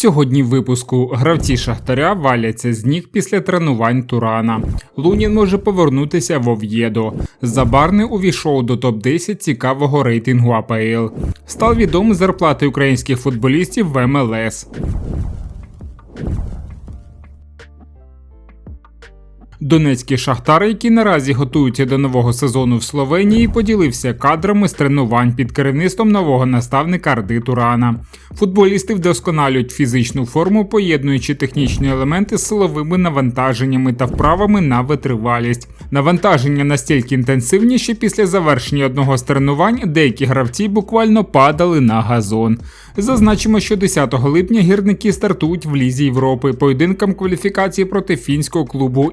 Сьогодні в випуску гравці Шахтаря валяться з ніг після тренувань Турана. Лунін може повернутися в Ов'єдо. Забарне увійшов до топ-10 цікавого рейтингу АПЛ. Став відомий зарплати українських футболістів в МЛС. Донецький шахтар, який наразі готується до нового сезону в Словенії, поділився кадрами з тренувань під керівництвом нового наставника Арди Турана. Футболісти вдосконалюють фізичну форму, поєднуючи технічні елементи з силовими навантаженнями та вправами на витривалість. Навантаження настільки інтенсивні, що після завершення одного з тренувань деякі гравці буквально падали на газон. Зазначимо, що 10 липня гірники стартують в Лізі Європи поєдинкам кваліфікації проти фінського клубу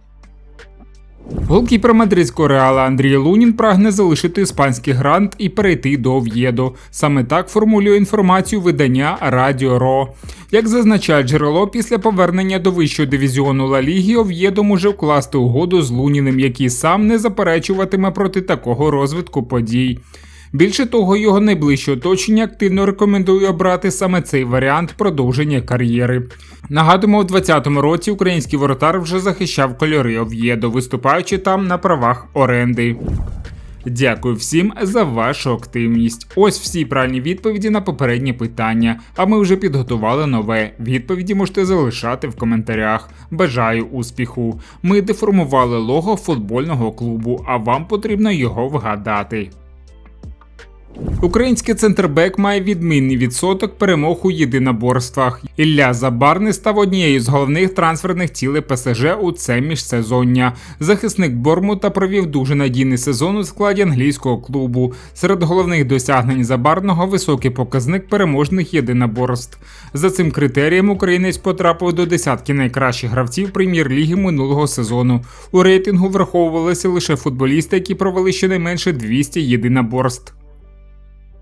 Голкіпер мадридського реала Андрій Лунін прагне залишити іспанський грант і перейти до В'єду. Саме так формулює інформацію видання Радіо Ро. Як зазначає джерело, після повернення до вищого дивізіону Ла Лігі Ов'єдо може вкласти угоду з Луніним, який сам не заперечуватиме проти такого розвитку подій. Більше того, його найближче оточення активно рекомендує обрати саме цей варіант продовження кар'єри. Нагадуємо, у 2020 році український воротар вже захищав кольори Ов'єдо, виступаючи там на правах оренди. Дякую всім за вашу активність. Ось всі правильні відповіді на попередні питання. А ми вже підготували нове. Відповіді можете залишати в коментарях. Бажаю успіху! Ми деформували лого футбольного клубу, а вам потрібно його вгадати. Український центрбек має відмінний відсоток перемог у єдиноборствах. Ілля Забарний став однією з головних трансферних цілей ПСЖ у це міжсезоння. Захисник Бормута провів дуже надійний сезон у складі англійського клубу. Серед головних досягнень Забарного високий показник переможних єдиноборств. За цим критерієм українець потрапив до десятки найкращих гравців прем'єр-ліги минулого сезону. У рейтингу враховувалися лише футболісти, які провели щонайменше 200 єдиноборств.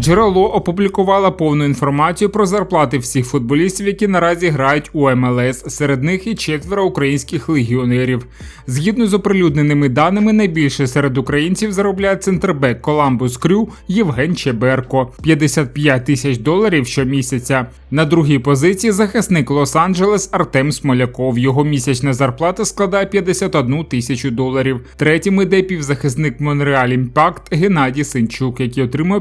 Джерело опублікувало повну інформацію про зарплати всіх футболістів, які наразі грають у МЛС. Серед них і четверо українських легіонерів. Згідно з оприлюдненими даними, найбільше серед українців заробляє центрбек Коламбус Крю Євген Чеберко 55 тисяч доларів щомісяця. На другій позиції захисник Лос-Анджелес Артем Смоляков. Його місячна зарплата складає 51 тисячу доларів. Третім іде півзахисник Монреаль Імпакт Геннадій Синчук, який отримує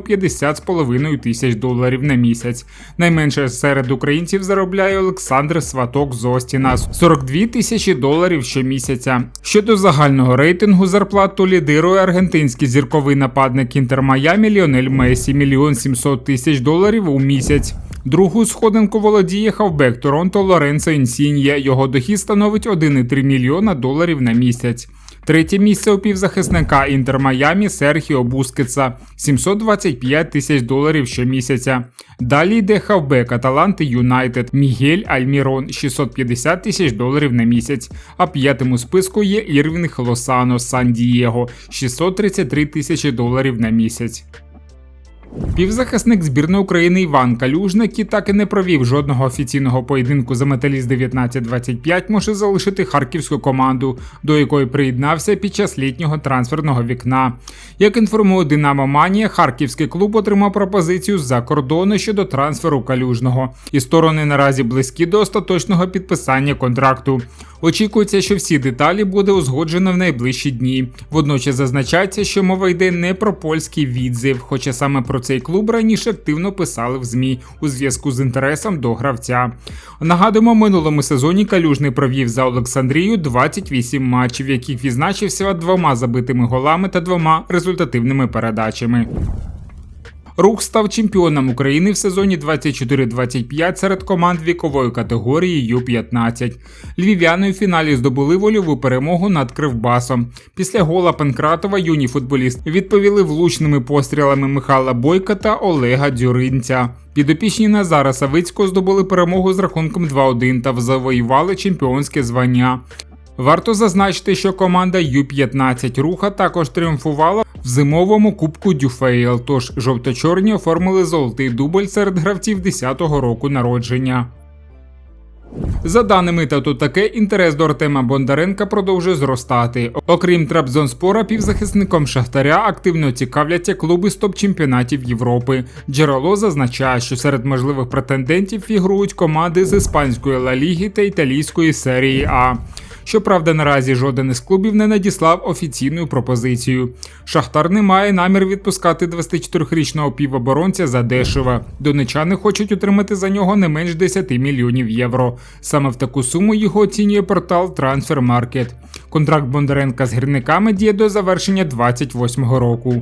50,5 тисяч доларів на місяць. Найменше серед українців заробляє Олександр Сваток з Остіна 42 тисячі доларів щомісяця. Щодо загального рейтингу зарплат, то лідирує аргентинський зірковий нападник Інтер Майамі Ліонель Месі 1 700 тисяч доларів у місяць. Другу сходинку володіє хавбек Торонто Лоренцо Інсіньє. Його дохід становить 1,3 мільйона доларів на місяць. Третє місце у півзахисника Інтер Майамі Серхіо Бускетса 725 тисяч доларів щомісяця. Далі йде хавбек Аталанти Юнайтед Мігель Альмірон 650 тисяч доларів на місяць. А п'ятим списку є Ірвінг Лосано Сан Дієго 633 тисячі доларів на місяць. Півзахисник збірної України Іван Калюжник, який так і не провів жодного офіційного поєдинку за металіст 1925, може залишити харківську команду, до якої приєднався під час літнього трансферного вікна. Як інформує Динамо Манія, харківський клуб отримав пропозицію з-за кордону щодо трансферу калюжного, і сторони наразі близькі до остаточного підписання контракту. Очікується, що всі деталі буде узгоджено в найближчі дні. Водночас зазначається, що мова йде не про польський відзив, хоча саме про цей клуб раніше активно писали в ЗМІ у зв'язку з інтересом до гравця. Нагадуємо, минулому сезоні Калюжний провів за Олександрію 28 матчів, яких відзначився двома забитими голами та двома результативними передачами. Рух став чемпіоном України в сезоні 24-25 серед команд вікової категорії Ю-15. Львів'яни у фіналі здобули вольову перемогу над Кривбасом. Після гола Панкратова юні футболісти відповіли влучними пострілами Михайла Бойка та Олега Дзюринця. Підопічні Назара Савицького здобули перемогу з рахунком 2-1 та завоювали чемпіонське звання. Варто зазначити, що команда Ю-15 руха також тріумфувала в зимовому кубку Дюфейл. Тож жовто-чорні оформили золотий дубль серед гравців 10-го року народження. За даними тату таке, інтерес до Артема Бондаренка продовжує зростати. Окрім Трабзонспора, півзахисником Шахтаря активно цікавляться клуби з топ-чемпіонатів Європи. Джерело зазначає, що серед можливих претендентів фігурують команди з іспанської Ла Ліги та італійської серії А. Щоправда, наразі жоден із клубів не надіслав офіційну пропозицію. Шахтар не має намір відпускати 24-річного півоборонця за дешево. Донечани хочуть отримати за нього не менш 10 мільйонів євро. Саме в таку суму його оцінює портал Transfermarkt. Контракт Бондаренка з гірниками діє до завершення 28-го року.